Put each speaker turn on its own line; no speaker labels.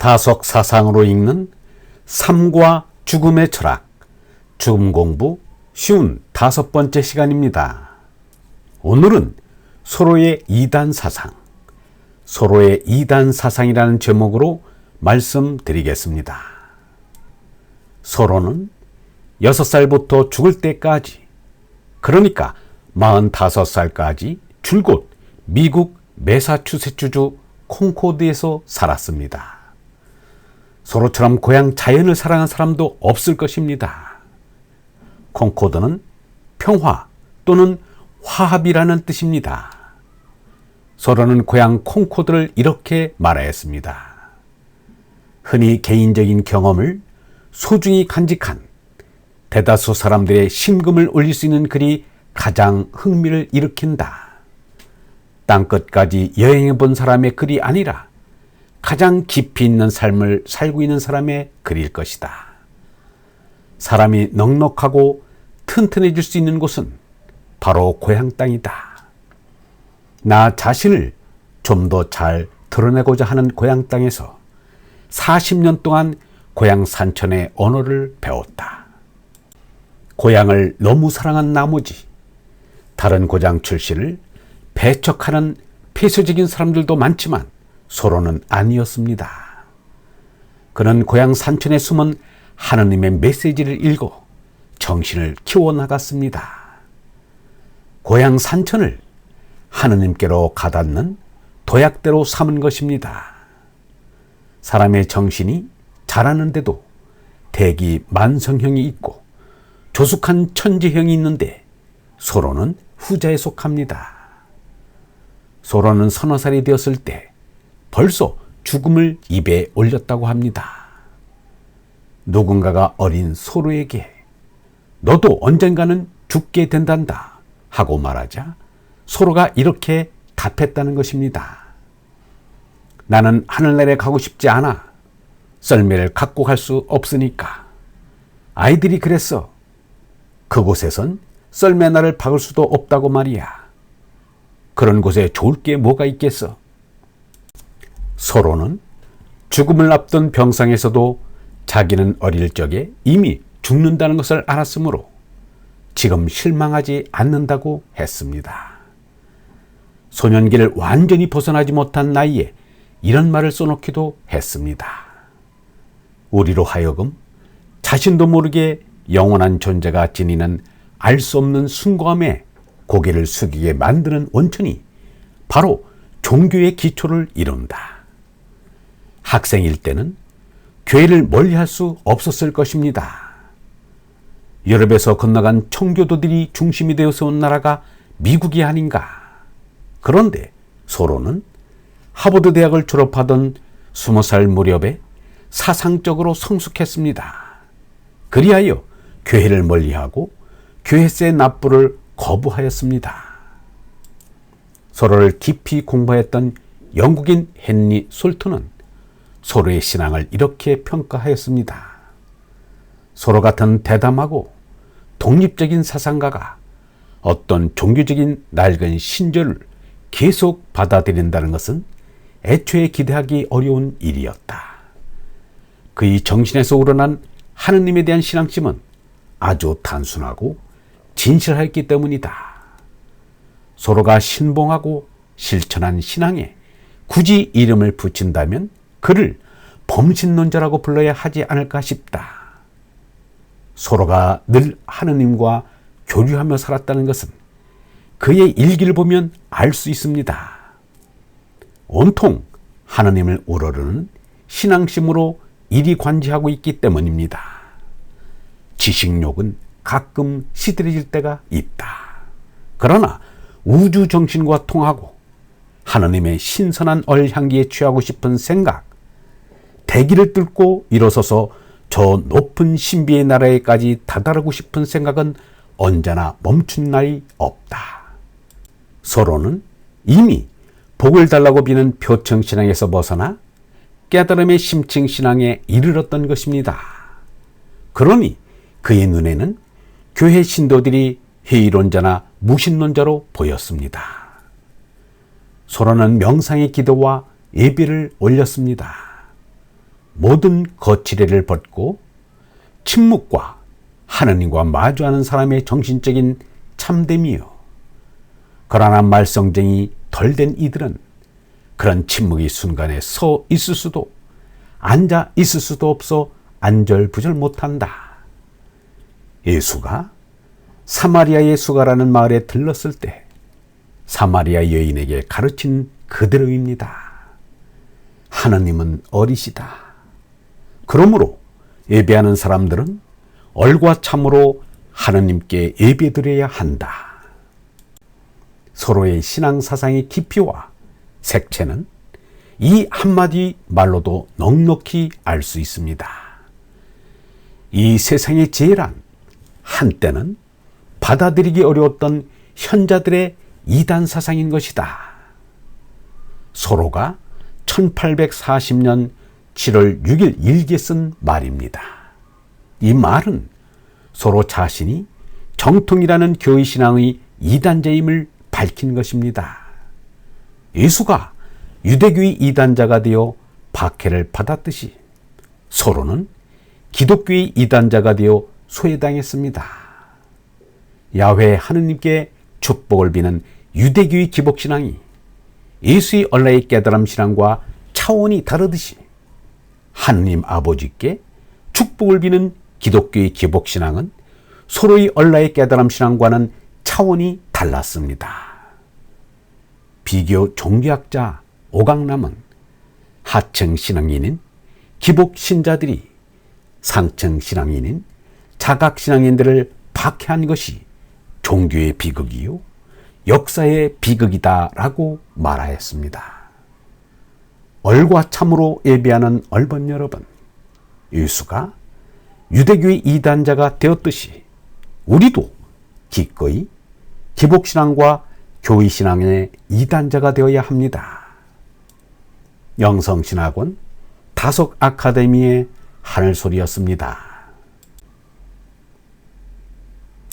다속 사상으로 읽는 삶과 죽음의 철학, 죽음 공부 쉬운 다섯 번째 시간입니다. 오늘은 서로의 이단 사상, 서로의 이단 사상이라는 제목으로 말씀드리겠습니다. 서로는 6살부터 죽을 때까지, 그러니까 45살까지 줄곧 미국 메사추세츠주 콩코드에서 살았습니다. 서로처럼 고향 자연을 사랑한 사람도 없을 것입니다. 콩코드는 평화 또는 화합이라는 뜻입니다. 서로는 고향 콩코드를 이렇게 말하였습니다. 흔히 개인적인 경험을 소중히 간직한 대다수 사람들의 심금을 올릴 수 있는 글이 가장 흥미를 일으킨다. 땅끝까지 여행해 본 사람의 글이 아니라 가장 깊이 있는 삶을 살고 있는 사람의 글일 것이다. 사람이 넉넉하고 튼튼해질 수 있는 곳은 바로 고향 땅이다. 나 자신을 좀 더 잘 드러내고자 하는 고향 땅에서 40년 동안 고향 산천의 언어를 배웠다. 고향을 너무 사랑한 나머지 다른 고장 출신을 배척하는 폐쇄적인 사람들도 많지만 서로는 아니었습니다. 그는 고향 산천에 숨은 하느님의 메시지를 읽어 정신을 키워나갔습니다. 고향 산천을 하느님께로 가닿는 도약대로 삼은 것입니다. 사람의 정신이 자라는데도 대기 만성형이 있고 조숙한 천지형이 있는데 서로는 후자에 속합니다. 서로는 서너 살이 되었을 때 벌써 죽음을 입에 올렸다고 합니다. 누군가가 어린 소로에게 너도 언젠가는 죽게 된단다 하고 말하자 소로가 이렇게 답했다는 것입니다. 나는 하늘나라에 가고 싶지 않아. 썰매를 갖고 갈 수 없으니까. 아이들이 그랬어. 그곳에선 썰매나를 박을 수도 없다고 말이야. 그런 곳에 좋을 게 뭐가 있겠어? 서로는 죽음을 앞둔 병상에서도 자기는 어릴 적에 이미 죽는다는 것을 알았으므로 지금 실망하지 않는다고 했습니다. 소년기를 완전히 벗어나지 못한 나이에 이런 말을 써놓기도 했습니다. 우리로 하여금 자신도 모르게 영원한 존재가 지니는 알 수 없는 숭고함에 고개를 숙이게 만드는 원천이 바로 종교의 기초를 이룬다. 학생일 때는 교회를 멀리 할 수 없었을 것입니다. 유럽에서 건너간 청교도들이 중심이 되어서 온 나라가 미국이 아닌가. 그런데 소로는 하버드 대학을 졸업하던 스무 살 무렵에 사상적으로 성숙했습니다. 그리하여 교회를 멀리하고 교회세 납부를 거부하였습니다. 서로를 깊이 공부했던 영국인 헨리 솔트는 서로의 신앙을 이렇게 평가하였습니다. 서로 같은 대담하고 독립적인 사상가가 어떤 종교적인 낡은 신조를 계속 받아들인다는 것은 애초에 기대하기 어려운 일이었다. 그의 정신에서 우러난 하느님에 대한 신앙심은 아주 단순하고 진실하였기 때문이다. 서로가 신봉하고 실천한 신앙에 굳이 이름을 붙인다면 그를 범신론자라고 불러야 하지 않을까 싶다. 서로가 늘 하느님과 교류하며 살았다는 것은 그의 일기를 보면 알 수 있습니다. 온통 하느님을 우러르는 신앙심으로 일이 관지하고 있기 때문입니다. 지식욕은 가끔 시들해질 때가 있다. 그러나 우주 정신과 통하고 하느님의 신선한 얼 향기에 취하고 싶은 생각, 대기를 뚫고 일어서서 저 높은 신비의 나라에까지 다다르고 싶은 생각은 언제나 멈춘 날이 없다. 서로는 이미 복을 달라고 비는 표층 신앙에서 벗어나 깨달음의 심층 신앙에 이르렀던 것입니다. 그러니 그의 눈에는 교회 신도들이 회의론자나 무신론자로 보였습니다. 서로는 명상의 기도와 예배를 올렸습니다. 모든 거칠애를 벗고 침묵과 하느님과 마주하는 사람의 정신적인 참됨이요. 그러나 말썽쟁이 덜 된 이들은 그런 침묵의 순간에 서 있을 수도 앉아 있을 수도 없어 안절부절 못한다. 예수가 사마리아의 수가라는 마을에 들렀을 때 사마리아 여인에게 가르친 그대로입니다. 하나님은 어리시다. 그러므로 예배하는 사람들은 얼과 참으로 하나님께 예배드려야 한다. 서로의 신앙 사상의 깊이와 색채는 이 한마디 말로도 넉넉히 알 수 있습니다. 이 세상의 제란 한때는 받아들이기 어려웠던 현자들의 이단 사상인 것이다. 서로가 1840년 7월 6일 일기에 쓴 말입니다. 이 말은 서로 자신이 정통이라는 교회 신앙의 이단자임을 밝힌 것입니다. 예수가 유대교의 이단자가 되어 박해를 받았듯이 서로는 기독교의 이단자가 되어 소외당했습니다. 야훼 하느님께 축복을 비는 유대교의 기복신앙이 예수의 얼라의 깨달음 신앙과 차원이 다르듯이 하느님 아버지께 축복을 비는 기독교의 기복신앙은 서로의 얼라의 깨달음 신앙과는 차원이 달랐습니다. 비교 종교학자 오강남은 하층 신앙인인 기복 신자들이 상층 신앙인인 자각 신앙인들을 박해한 것이 종교의 비극이요 역사의 비극이다라고 말하였습니다. 얼과 참으로 예배하는 얼번 여러분, 예수가 유대교의 이단자가 되었듯이 우리도 기꺼이 기복신앙과 교의신앙의 이단자가 되어야 합니다. 영성신학원 다속 아카데미의 하늘소리였습니다.